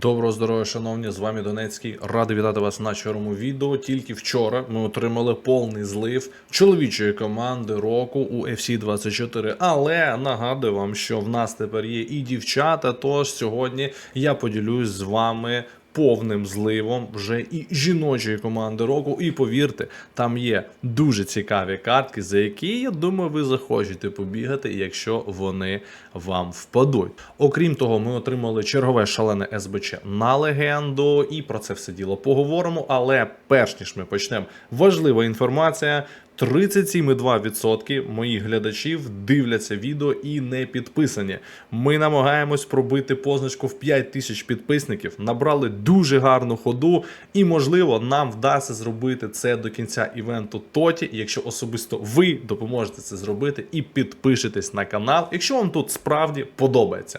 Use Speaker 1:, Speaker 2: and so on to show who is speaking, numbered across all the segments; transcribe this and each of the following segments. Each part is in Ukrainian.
Speaker 1: Доброго здоров'я, шановні! З вами Донецький. Радий вітати вас на чорному відео. Тільки вчора ми отримали повний злив чоловічої команди року у FC 24. Але нагадую вам, що в нас тепер є і дівчата. Тож сьогодні я поділюсь з вами. Повним зливом вже і жіночої команди року. І повірте, там є дуже цікаві картки, за які я думаю, ви захочете побігати, якщо вони вам впадуть. Окрім того, ми отримали чергове шалене СБЧ на легенду, і про це все діло поговоримо. Але перш ніж ми почнемо, важлива інформація. 37,2% моїх глядачів дивляться відео і не підписані. Ми намагаємось пробити позначку в 5 тисяч підписників, набрали дуже гарну ходу, і можливо нам вдасться зробити це до кінця івенту Тоті, якщо особисто ви допоможете це зробити і підпишетесь на канал, якщо вам тут справді подобається.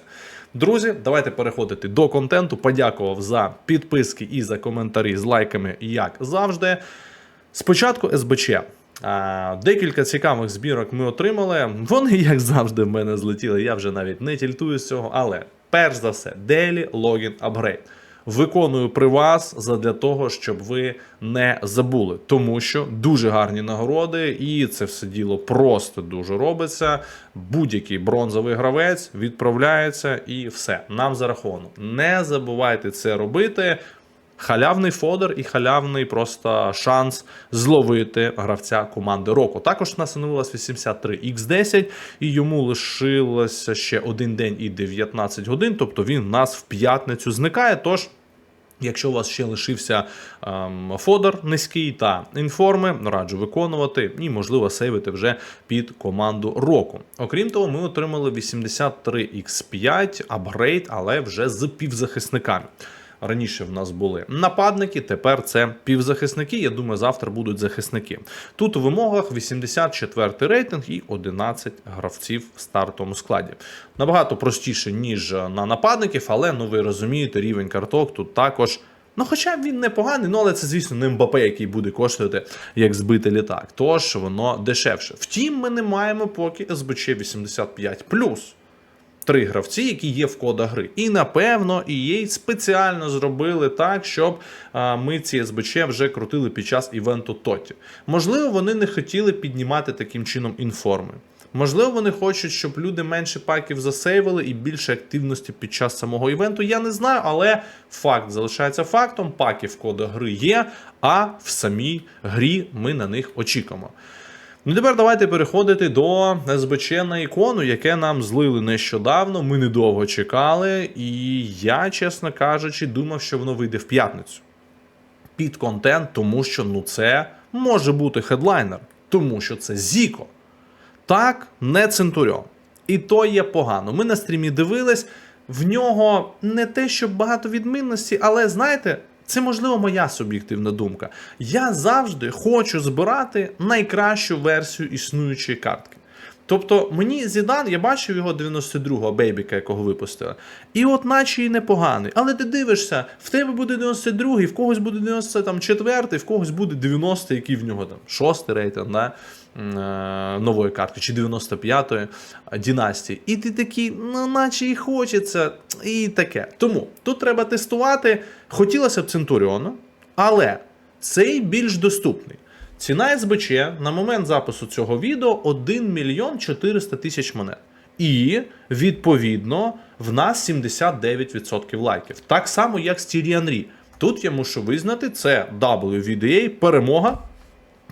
Speaker 1: Друзі, давайте переходити до контенту. Подякував за підписки і за коментарі з лайками, як завжди. Спочатку СБЧ. Декілька цікавих збірок ми отримали. Вони, як завжди, в мене злетіли. Я вже навіть не тільтую з цього. Але перш за все, Daily Login Upgrade. Виконую при вас задля того, щоб ви не забули, тому що дуже гарні нагороди, і це все діло просто дуже робиться. Будь-який бронзовий гравець відправляється і все нам зараховано. Не забувайте це робити. Халявний фодер і халявний просто шанс зловити гравця команди року. Також нас оновилось 83X10, і йому лишилося ще один день і 19 годин. Тобто він в нас в п'ятницю зникає. Тож. Якщо у вас ще лишився ем, фодер низький та інформи, раджу виконувати і, можливо, сейвити вже під команду року. Окрім того, ми отримали 83X5 апгрейд, але вже з півзахисниками. Раніше в нас були нападники, тепер це півзахисники. Я думаю, завтра будуть захисники. Тут у вимогах 84 рейтинг і 11 гравців в стартовому складі. Набагато простіше, ніж на нападників, але ну ви розумієте, рівень карток тут також. Ну, хоча він непоганий, ну але це, звісно, не МБП, який буде коштувати як збитий літак. Тож воно дешевше. Втім, ми не маємо поки СБЧ 85 три гравці, які є в кодах гри. І напевно EA спеціально зробили так, щоб ми ці СБЧ вже крутили під час івенту Тоті. Можливо, вони не хотіли піднімати таким чином інформи. Можливо, вони хочуть, щоб люди менше паків засейвили і більше активності під час самого івенту. Я не знаю, але факт залишається фактом. Паки в кодах гри є, а в самій грі ми на них очікуємо. Ну, тепер давайте переходити до СБЧ на ікону, яке нам злили нещодавно. Ми недовго чекали, і я, чесно кажучи, думав, що воно вийде в п'ятницю. Під контент, тому що ну це може бути хедлайнер, тому що це Зіко. Так, не Центуріон. І то є погано. Ми на стрімі дивились, в нього не те, що багато відмінностей, але знаєте. Це можливо моя суб'єктивна думка. Я завжди хочу збирати найкращу версію існуючої картки. Тобто мені Зідан, я бачив його 92-го бейбіка, якого випустили. І от наче і непоганий. Але ти дивишся, в тебе буде 92-й, в когось буде 94-й, в когось буде 90-й, який в нього там 6-й рейтинг, да? е, нової картки, чи 95-ї Дінастії. І ти такий, ну, наче і хочеться, і таке. Тому тут треба тестувати. Хотілося б Центуріону, але цей більш доступний. Ціна СБЧ на момент запису цього відео 1 мільйон 400 тисяч монет. І, відповідно, в нас 79% лайків. Так само, як з Henry. Тут я мушу визнати, це WVDA перемога,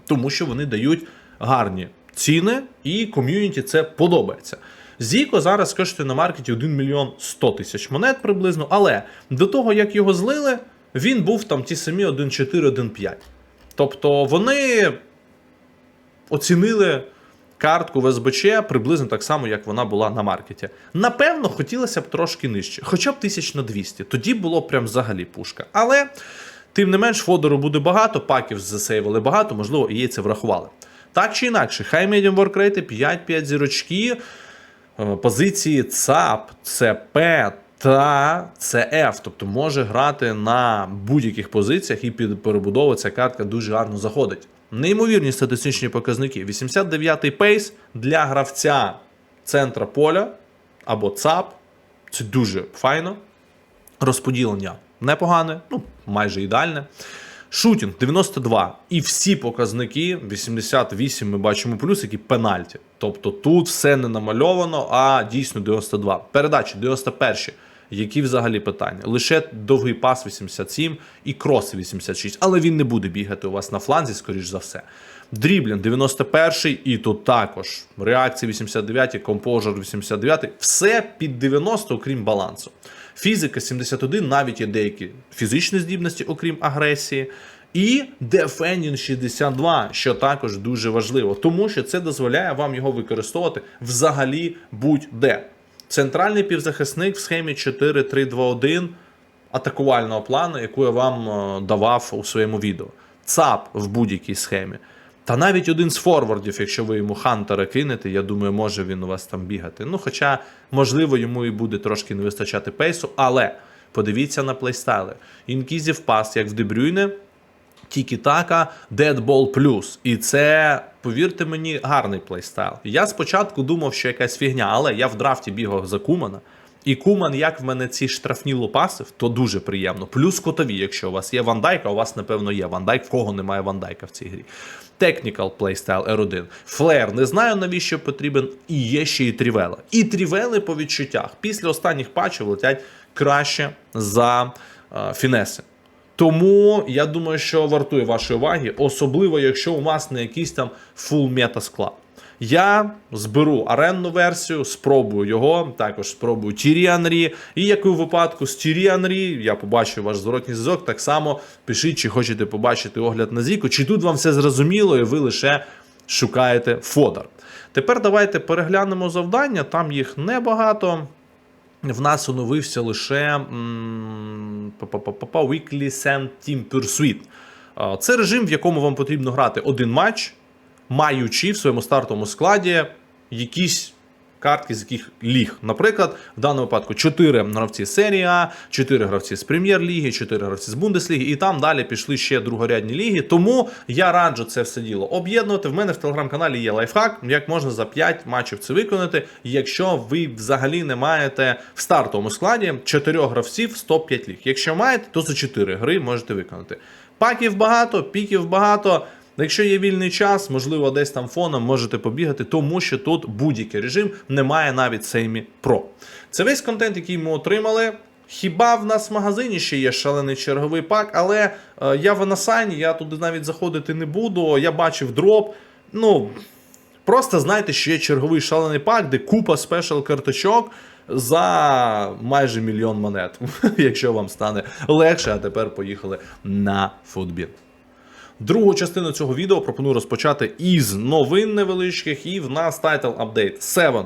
Speaker 1: тому що вони дають гарні ціни, і ком'юніті це подобається. Зіко зараз коштує на маркеті 1 мільйон 100 тисяч монет приблизно, але до того, як його злили, він був там ті самі 1,4-1,5. Тобто вони оцінили картку в СБЧ приблизно так само, як вона була на маркеті. Напевно, хотілося б трошки нижче, хоча б 1200. Тоді було прям взагалі пушка. Але, тим не менш, фодеру буде багато, паків засейвили багато, можливо, і їй це врахували. Так чи інакше, хай медіум воркрейти 5-5 зірочки, е, позиції ЦАП, ЦП та CF, тобто може грати на будь-яких позиціях і під перебудову ця картка дуже гарно заходить. Неймовірні статистичні показники. 89-й пейс для гравця центра поля або ЦАП. Це дуже файно. Розподілення непогане, ну майже ідеальне. Шутінг 92. І всі показники 88 ми бачимо плюс, які пенальті. Тобто тут все не намальовано, а дійсно 92. Передачі 91. Які взагалі питання? Лише довгий пас 87 і крос 86, але він не буде бігати у вас на фланзі, скоріш за все. Дріблін 91 і тут також. Реакція 89, компожер 89. Все під 90, окрім балансу. Фізика 71, навіть є деякі фізичні здібності, окрім агресії. І Defending 62, що також дуже важливо, тому що це дозволяє вам його використовувати взагалі будь-де. Центральний півзахисник в схемі 4-3-2-1 атакувального плану, яку я вам е, давав у своєму відео. ЦАП в будь-якій схемі. Та навіть один з форвардів, якщо ви йому Хантера кинете, я думаю, може він у вас там бігати. Ну, хоча, можливо, йому і буде трошки не вистачати пейсу, але подивіться на плейстайли. Інкізів пас, як в Дебрюйне, Тікі-така, Deadball Plus. І це, повірте мені, гарний плейстайл. Я спочатку думав, що якась фігня, але я в драфті бігав за Кумана. І Куман, як в мене ці штрафні лупасив, то дуже приємно. Плюс котові, якщо у вас є вандайка, у вас, напевно, є вандайк, в кого немає вандайка в цій грі. Technical Playstyle R1. Флер, не знаю навіщо потрібен. І є ще і трівела. І трівели по відчуттях після останніх патчів летять краще за е, фінеси. Тому я думаю, що вартує вашої уваги, особливо якщо у вас не якийсь там full мета склад. Я зберу аренну версію, спробую його, також спробую Тірі Анрі. І як і у випадку з Тірі Анрі, я побачу ваш зворотній зв'язок. Так само пишіть, чи хочете побачити огляд на Зіку, чи тут вам все зрозуміло, і ви лише шукаєте фодер. Тепер давайте переглянемо завдання, там їх небагато. В нас оновився лише Weekly Sand Team Pursuit. Це режим, в якому вам потрібно грати один матч, маючи в своєму стартовому складі якісь картки, з яких ліг. Наприклад, в даному випадку 4 гравці серії А, 4 гравці з прем'єр-ліги, 4 гравці з Бундесліги, і там далі пішли ще другорядні ліги. Тому я раджу це все діло об'єднувати. В мене в телеграм-каналі є лайфхак, як можна за 5 матчів це виконати, якщо ви взагалі не маєте в стартовому складі 4 гравців 105 ліг. Якщо маєте, то за 4 гри можете виконати. Паків багато, піків багато. Якщо є вільний час, можливо, десь там фоном можете побігати, тому що тут будь-який режим немає навіть Сеймі Pro. Це весь контент, який ми отримали. Хіба в нас в магазині ще є шалений черговий пак, але е, я в Анасані, я туди навіть заходити не буду. Я бачив дроп. Ну, просто знайте, що є черговий шалений пак, де купа спешл карточок за майже мільйон монет, якщо вам стане легше. А тепер поїхали на футбіл. Другу частину цього відео пропоную розпочати із новин невеличких, і в нас Title Update 7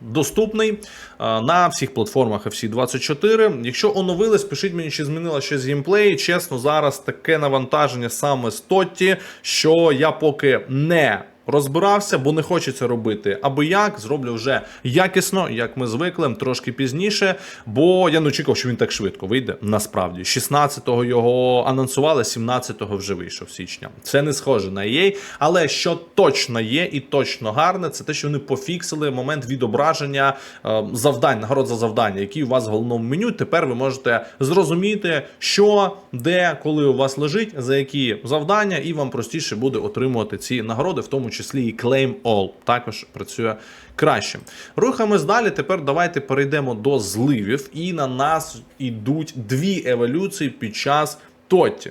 Speaker 1: доступний на всіх платформах FC24. Якщо оновились, пишіть мені, чи змінила щось геймплей. Чесно, зараз таке навантаження саме з Тотті, що я поки не. Розбирався, бо не хочеться робити аби як. Зроблю вже якісно, як ми звикли, трошки пізніше. Бо я не очікував, що він так швидко вийде. Насправді, 16-го його анонсували, 17-го вже вийшов січня. Це не схоже на EA, але що точно є і точно гарне, це те, що вони пофіксили момент відображення е, завдань, нагород за завдання, які у вас в головному меню. Тепер ви можете зрозуміти, що, де, коли у вас лежить, за які завдання, і вам простіше буде отримувати ці нагороди, в тому числі і Claim All також працює краще. Рухаємось далі. Тепер давайте перейдемо до зливів, і на нас ідуть дві еволюції під час Тотті.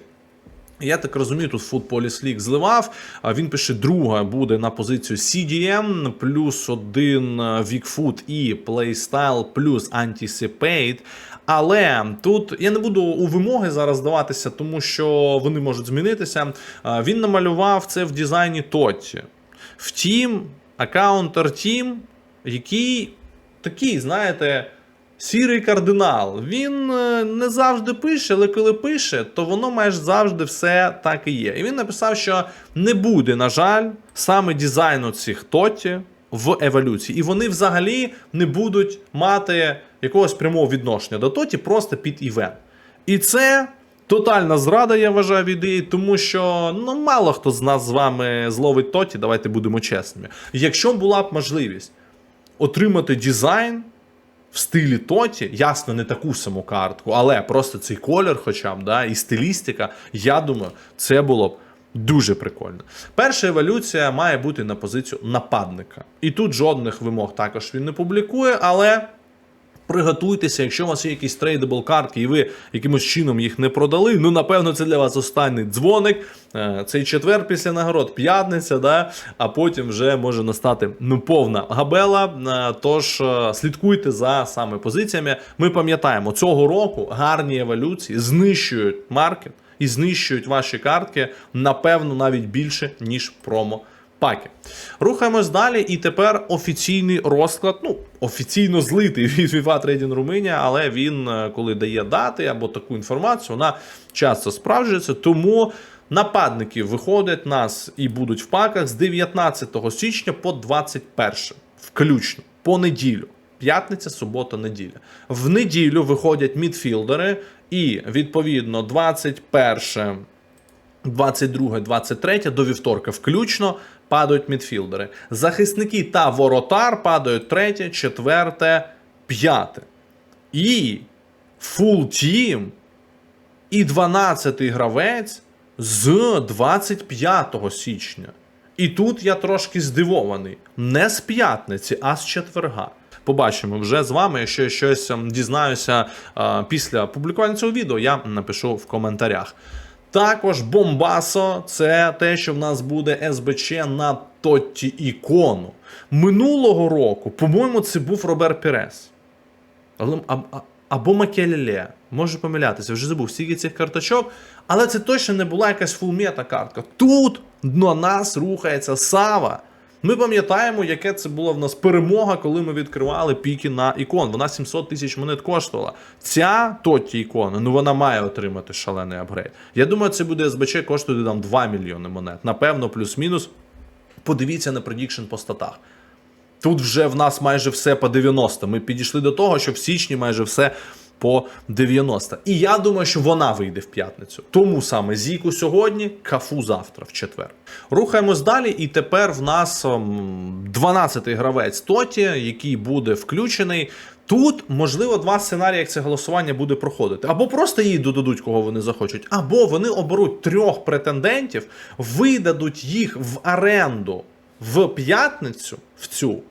Speaker 1: Я так розумію, тут Police League зливав. Він пише, друга буде на позицію CDM, плюс один Вікфуд і Playstyle, плюс Anticipate. Але тут я не буду у вимоги зараз здаватися, тому що вони можуть змінитися. Він намалював це в дизайні Тотті. Втім, аккаунтер Team, який такий, знаєте. Сірий кардинал. Він е, не завжди пише, але коли пише, то воно майже завжди все так і є. І він написав, що не буде, на жаль, саме дизайну цих тоті в еволюції. І вони взагалі не будуть мати якогось прямого відношення до тоті, просто під івент. І це. Тотальна зрада, я вважаю, від ідеї, тому що ну мало хто з нас з вами зловить тоті, давайте будемо чесними. Якщо була б можливість отримати дизайн в стилі Тоті, ясно, не таку саму картку, але просто цей колір, хоча б, да, і стилістика, я думаю, це було б. Дуже прикольно. Перша еволюція має бути на позицію нападника. І тут жодних вимог також він не публікує, але приготуйтеся, якщо у вас є якісь трейдабл картки, і ви якимось чином їх не продали. Ну, напевно, це для вас останній дзвоник. Е, Цей четвер після нагород, п'ятниця, да? а потім вже може настати ну, повна габела. Е, Тож е, слідкуйте за саме позиціями. Ми пам'ятаємо, цього року гарні еволюції знищують маркет і знищують ваші картки, напевно, навіть більше, ніж промо. Паки. Рухаємось далі, і тепер офіційний розклад, ну, офіційно злитий від FIFA Trading Romania, але він, е, коли дає дати або таку інформацію, вона часто справджується. Тому нападники виходять нас і будуть в паках з 19 січня по 21, включно, по неділю. П'ятниця, субота, неділя. В неділю виходять мідфілдери, і відповідно 21 22, 23 до вівторка включно падають мідфілдери. Захисники та воротар падають 3, 4, 5. І фул тім і 12 гравець з 25 січня. І тут я трошки здивований. Не з п'ятниці, а з четверга. Побачимо вже з вами. Якщо я щось ем, дізнаюся е, після публікування цього відео, я напишу в коментарях. Також Бомбасо це те, що в нас буде СБЧ на Тотті ікону. Минулого року, по-моєму, це був Робер Пірес. Але, а, або Макеліле. Можу помилятися, вже забув стільки цих карточок. Але це точно не була якась фулмета картка. Тут до нас рухається Сава. Ми пам'ятаємо, яке це була в нас перемога, коли ми відкривали піки на ікон. Вона 700 тисяч монет коштувала. Ця Тотті ікона, ну вона має отримати шалений апгрейд. Я думаю, це буде СБЧ коштує там 2 мільйони монет. Напевно, плюс-мінус. Подивіться на предікшн по статах. Тут вже в нас майже все по 90. Ми підійшли до того, що в січні майже все по 90. І я думаю, що вона вийде в п'ятницю. Тому саме Зіку сьогодні, кафу завтра, в четвер. Рухаємось далі, і тепер в нас 12-й гравець Тоті, який буде включений. Тут, можливо, два сценарії, як це голосування буде проходити. Або просто їй додадуть, кого вони захочуть, або вони оберуть трьох претендентів, видадуть їх в оренду в п'ятницю в цю.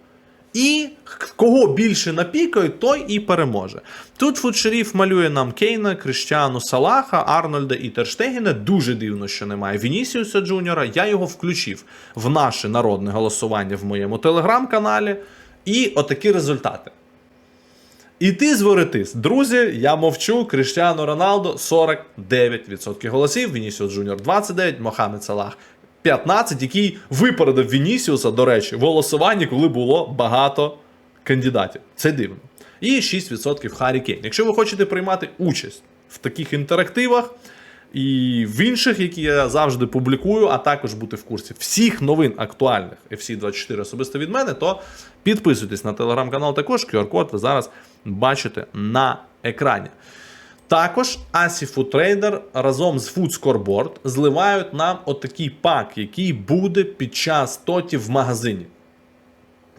Speaker 1: І кого більше напікають, той і переможе. Тут фудшеріф малює нам Кейна, Криштіану Салаха, Арнольда і Терштегіна. Дуже дивно, що немає Вінісіуса Джуніора. Я його включив в наше народне голосування в моєму телеграм-каналі. І отакі результати. І ти зворитись. Друзі, я мовчу. Криштіану Роналдо 49% голосів, Вінісіус Джуніор 29, Мохамед Салах 15, який випередив Вінісіуса, до речі, в голосуванні, коли було багато кандидатів. Це дивно. І 6% Харі Кейн. Якщо ви хочете приймати участь в таких інтерактивах і в інших, які я завжди публікую, а також бути в курсі всіх новин актуальних FC24 особисто від мене, то підписуйтесь на телеграм-канал також. QR-код ви зараз бачите на екрані. Також ASI Food разом з Food Scoreboard зливають нам отакий пак, який буде під час тоті в магазині.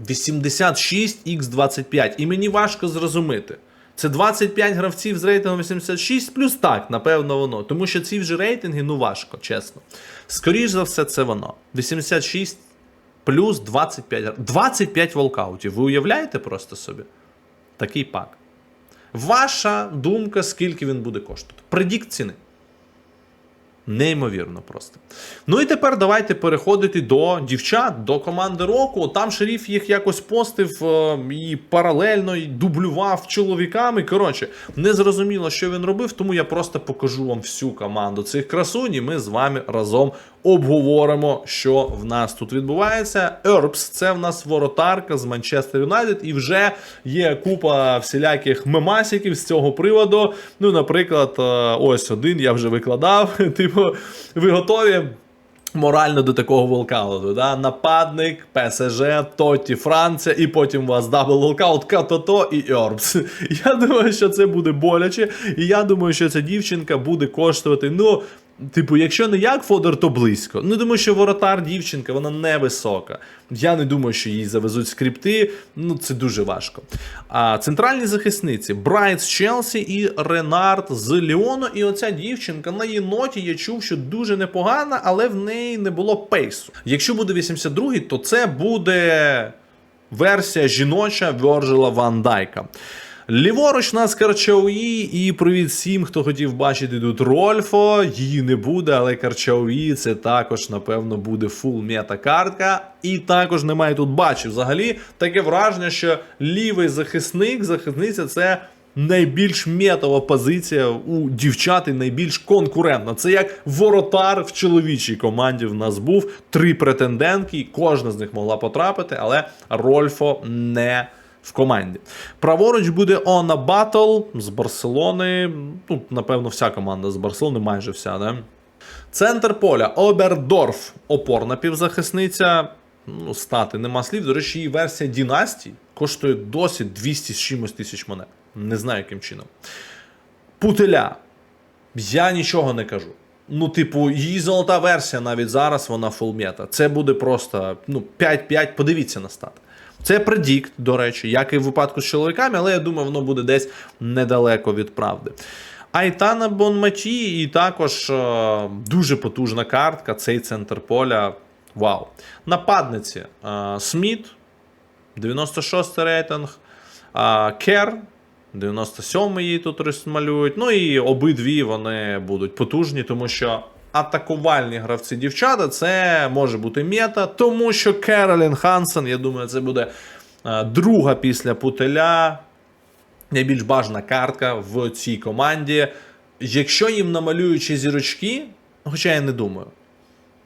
Speaker 1: 86x25. І мені важко зрозуміти. Це 25 гравців з рейтингом 86 плюс так, напевно, воно. Тому що ці вже рейтинги, ну важко, чесно. Скоріше за все, це воно. 86 плюс 25 25 волкаутів. Ви уявляєте просто собі? Такий пак. Ваша думка, скільки він буде коштувати? Предікт ціни. Неймовірно просто. Ну і тепер давайте переходити до дівчат, до команди року. Там шеріф їх якось постив е, і паралельно і дублював чоловіками. Коротше, не зрозуміло, що він робив, тому я просто покажу вам всю команду цих красунь, і ми з вами разом обговоримо, що в нас тут відбувається. Ербс це в нас воротарка з Манчестер Юнайтед, і вже є купа всіляких мемасиків з цього приводу. Ну, наприклад, е, ось один я вже викладав. Типу, ви готові? Морально до такого волкауту, да? нападник, ПСЖ, Тоті, Франція, і потім у вас дабл волкаут, Катото і Ербс. Я думаю, що це буде боляче, і я думаю, що ця дівчинка буде коштувати, ну, Типу, якщо не як Фодор, то близько. Ну, думаю, що воротар дівчинка, вона невисока. Я не думаю, що їй завезуть скрипти. Ну, це дуже важко. А центральні захисниці Брайт з Челсі і Ренард з Ліону. І оця дівчинка на єноті я чув, що дуже непогана, але в неї не було пейсу. Якщо буде 82-й, то це буде версія жіноча Вьорджила Ван Дайка. Ліворуч нас Карчауї, і привіт всім, хто хотів бачити тут Рольфо. Її не буде, але Карчауї це також, напевно, буде фул мета картка. І також немає тут бачив. Взагалі таке враження, що лівий захисник, захисниця це. Найбільш метова позиція у дівчат найбільш конкурентна. Це як воротар в чоловічій команді. В нас був три претендентки, кожна з них могла потрапити, але Рольфо не в команді. Праворуч буде Она Батл з Барселони. Ну, напевно, вся команда з Барселони, майже вся, да? Центр поля Обердорф, опорна півзахисниця. Ну, стати нема слів. До речі, її версія Дінастії коштує досі 200 з чимось тисяч монет. Не знаю, яким чином. Путеля. Я нічого не кажу. Ну, типу, її золота версія навіть зараз вона фулмета. Це буде просто ну, 5-5, подивіться на стати. Це предікт, до речі, як і в випадку з чоловіками, але я думаю, воно буде десь недалеко від правди. Айтана Бонмачі і також е, дуже потужна картка, цей центр поля. Вау. Нападниці е, Сміт, 96 рейтинг, е, Кер, 97 її тут розмалюють. Ну і обидві вони будуть потужні, тому що атакувальні гравці дівчата це може бути мета, тому що Керолін Хансен, я думаю, це буде е, друга після Путеля. Найбільш бажана картка в цій команді. Якщо їм намалюють ще зірочки, хоча я не думаю,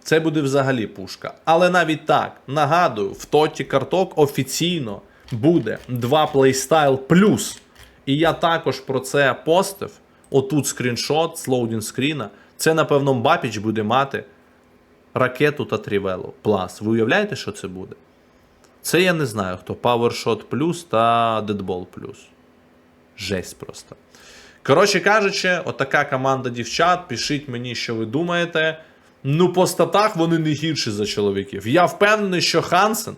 Speaker 1: це буде взагалі пушка. Але навіть так, нагадую, в тоті карток офіційно буде два плейстайл плюс. І я також про це постив. Отут скріншот з лоудінг скріна. Це, напевно, Мбапіч буде мати ракету та трівелу. Плас. Ви уявляєте, що це буде? Це я не знаю хто. PowerShot плюс та Deadball плюс. Жесть просто. Коротше кажучи, отака команда дівчат. Пишіть мені, що ви думаєте. Ну, по статах вони не гірші за чоловіків. Я впевнений, що Хансен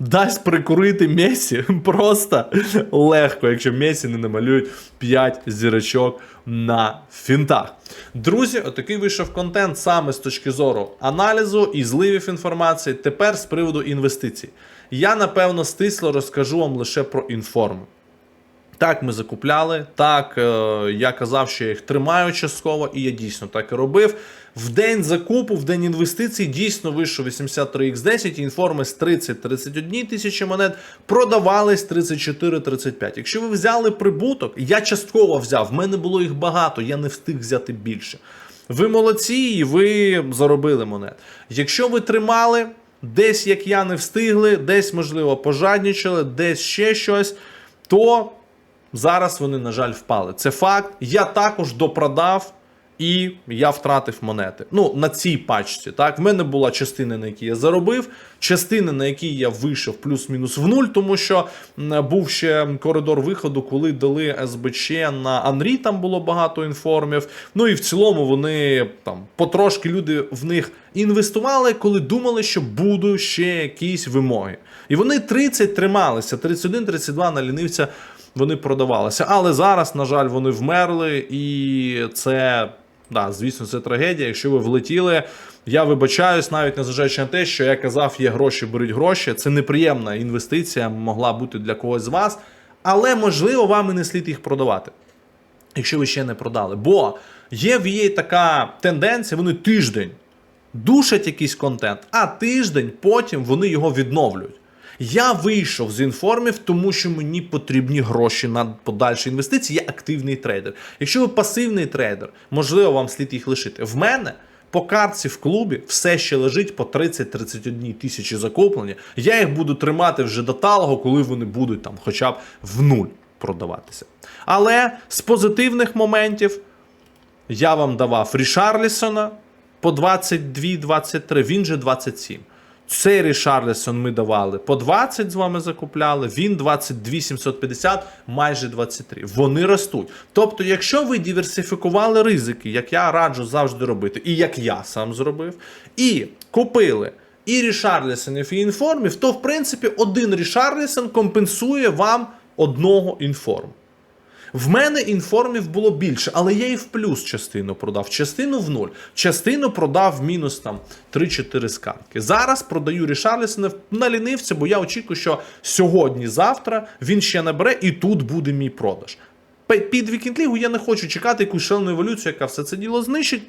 Speaker 1: дасть прикурити Месі просто легко, якщо Месі не намалюють 5 зірочок на фінтах. Друзі, отакий вийшов контент саме з точки зору аналізу і зливів інформації. Тепер з приводу інвестицій. Я напевно стисло розкажу вам лише про інформи. Так, ми закупляли. Так, е, я казав, що я їх тримаю частково, і я дійсно так і робив. В день закупу, в день інвестицій дійсно вийшов 83x10, і інформи з 30-31 тисячі монет продавались 34-35. Якщо ви взяли прибуток, я частково взяв, в мене було їх багато, я не встиг взяти більше. Ви молодці, і ви заробили монет. Якщо ви тримали, десь як я не встигли, десь, можливо, пожаднічали, десь ще щось, то. Зараз вони, на жаль, впали. Це факт. Я також допродав і я втратив монети. Ну, на цій пачці. Так, в мене була частина, на якій я заробив, частина, на якій я вийшов плюс-мінус в нуль, тому що був ще коридор виходу, коли дали СБЧ на Анрі, там було багато інформів. Ну і в цілому вони там потрошки люди в них інвестували, коли думали, що будуть ще якісь вимоги. І вони 30 трималися, 31-32 на лінивця вони продавалися. Але зараз, на жаль, вони вмерли, і це, да, звісно, це трагедія. Якщо ви влетіли, я вибачаюсь, навіть незважаючи на те, що я казав, є гроші, беріть гроші. Це неприємна інвестиція, могла бути для когось з вас, але можливо вам і не слід їх продавати. Якщо ви ще не продали. Бо є в її така тенденція, вони тиждень душать якийсь контент, а тиждень потім вони його відновлюють. Я вийшов з інформів, тому що мені потрібні гроші на подальші інвестиції. Я активний трейдер. Якщо ви пасивний трейдер, можливо, вам слід їх лишити. В мене по картці в клубі все ще лежить по 30-31 тисячі закуплені. Я їх буду тримати вже до талого, коли вони будуть там, хоча б в нуль продаватися. Але з позитивних моментів я вам давав Рішарлісона по 22-23, він же 27. Цей Рішарлісон ми давали по 20 з вами закупляли, він 22 750, майже 23. Вони ростуть. Тобто, якщо ви диверсифікували ризики, як я раджу завжди робити, і як я сам зробив, і купили і Рішарлісонів, і інформів, то в принципі один Рішарлісон компенсує вам одного інформу. В мене інформів було більше, але я і в плюс частину продав, частину в нуль, частину продав в мінус там 3-4 скарки. Зараз продаю Рішарлісона на лінивця, бо я очікую, що сьогодні-завтра він ще набере і тут буде мій продаж. Під вікіндлігу я не хочу чекати якусь шалену еволюцію, яка все це діло знищить.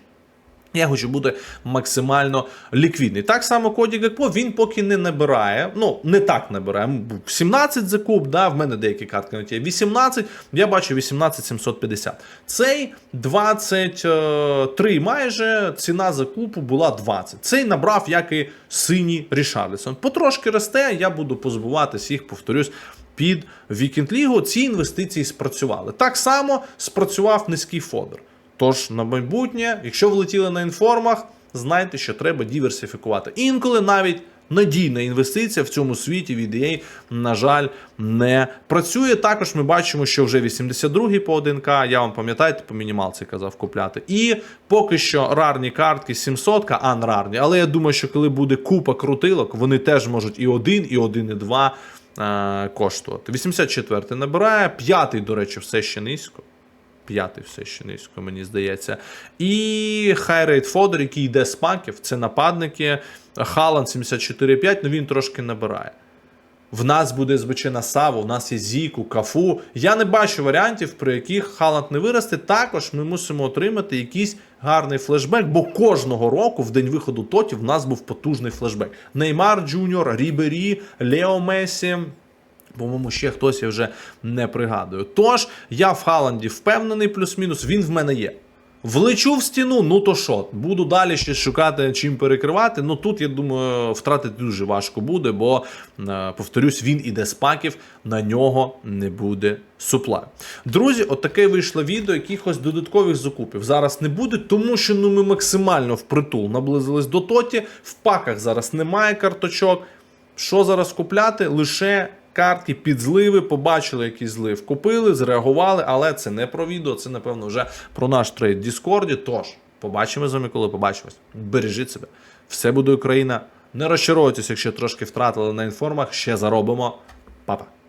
Speaker 1: Я хочу бути максимально ліквідний. Так само Коді Гекпо він поки не набирає. Ну, не так набирає. М, 17 закуп, да, в мене деякі картки на ті 18, я бачу 18 750. Цей 23 майже ціна закупу була 20. Цей набрав, як і синій Рішарлісон. Потрошки росте, я буду позбуватись їх, повторюсь. Під Вікінд Лігу ці інвестиції спрацювали. Так само спрацював низький фодер. Тож на майбутнє, якщо влетіли на інформах, знайте, що треба диверсифікувати. Інколи навіть надійна інвестиція в цьому світі від EA, на жаль, не працює. Також ми бачимо, що вже 82-й по 1К, я вам пам'ятаєте, по мінімалці казав купляти. І поки що рарні картки 700 анрарні. Але я думаю, що коли буде купа крутилок, вони теж можуть і 1, і 1,2 е, коштувати. 84 набирає, п'ятий, до речі, все ще низько. П'ятий все ще низько, мені здається. І хайрейт Фодер, який йде з паків, це нападники. Халанд 74,5, ну він трошки набирає. В нас буде звичайна Саво, в нас є Зіку, Кафу. Я не бачу варіантів, при яких Халанд не виросте. Також ми мусимо отримати якийсь гарний флешбек, бо кожного року, в день виходу Тоті, в нас був потужний флешбек. Неймар Джуніор, Рібері, Лео Месі. По-моєму, ще хтось я вже не пригадую. Тож, я в Халанді впевнений, плюс-мінус, він в мене є. Влечу в стіну, ну то що, буду далі ще шукати чим перекривати. Ну тут, я думаю, втратити дуже важко буде, бо, е, повторюсь, він іде з паків, на нього не буде суплаю. Друзі, от таке вийшло відео, якихось додаткових закупів зараз не буде, тому що ну, ми максимально впритул наблизились до тоті. В паках зараз немає карточок. Що зараз купляти? Лише картки під зливи, побачили якийсь злив, купили, зреагували, але це не про відео, це, напевно, вже про наш трейд Діскорді. Тож, побачимо з вами, коли побачимось. Бережіть себе. Все буде Україна. Не розчаруйтесь, якщо трошки втратили на інформах, ще заробимо. Па-па.